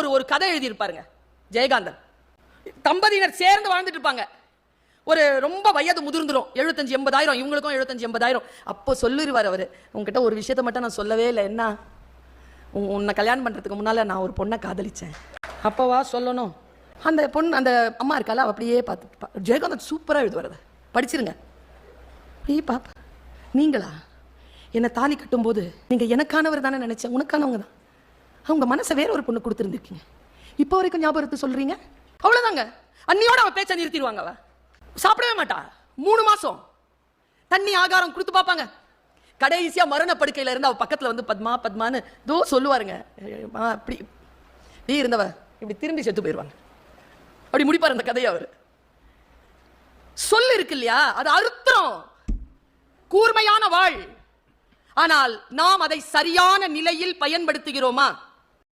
ஒரு ஒரு கதை எழுதியிருப்பாருங்க ஜெயகாந்தன். தம்பதியினர் சேர்ந்து வாழ்ந்துட்டு இருப்பாங்க. ஒரு ரொம்ப வயது முதிர்ந்துரும். எழுபத்தஞ்சு எண்பதாயிரம் இவங்களுக்கும் எழுபத்தஞ்சு எண்பதாயிரம். அப்போ சொல்லிடுவார் அவர் உங்ககிட்ட ஒரு விஷயத்த மட்டும் நான் சொல்லவே இல்லை என்ன? உன்னை கல்யாணம் பண்ணுறதுக்கு முன்னால் நான் ஒரு பொண்ணை காதலிச்சேன். அப்போவா சொல்லணும். அந்த பொண்ணு அந்த அம்மா இருக்கால அப்படியே பார்த்து ஜெயகாந்தன் சூப்பராக எழுதுவார் படிச்சிருங்க. அப்படியே பாப்பா நீங்களா? என்னை தாலி கட்டும்போது நீங்கள் எனக்கானவர் தானே நினச்சேன் உனக்கானவங்க தான். அவங்க மனசை வேற ஒரு பொண்ணு கொடுத்துருந்துருக்கீங்க. இப்போ வரைக்கும் ஞாபகத்தை சொல்றீங்க? அவ்வளோதாங்க அன்னியோட அவன் பேச்சை நிறுத்திடுவாங்க அவ. சாப்பிடவே மாட்டா. மூணு மாசம். தண்ணி ஆகாரம் கொடுத்து பார்ப்பாங்க. கடைசியாக மரண படுக்கையில இருந்து அவள் பக்கத்துல வந்து பத்மா பத்மான்னு தோ சொல்லுவாருங்க. அப்படி இப்படி இருந்தவ இப்படி திரும்பி செத்து போயிடுவாங்க அப்படி முடிப்பார் அந்த கதையை அவர். சொல்லு இருக்கு இல்லையா? அது அறுத்தம் கூர்மையான வாழ். ஆனால் நாம் அதை சரியான நிலையில் பயன்படுத்துகிறோமா?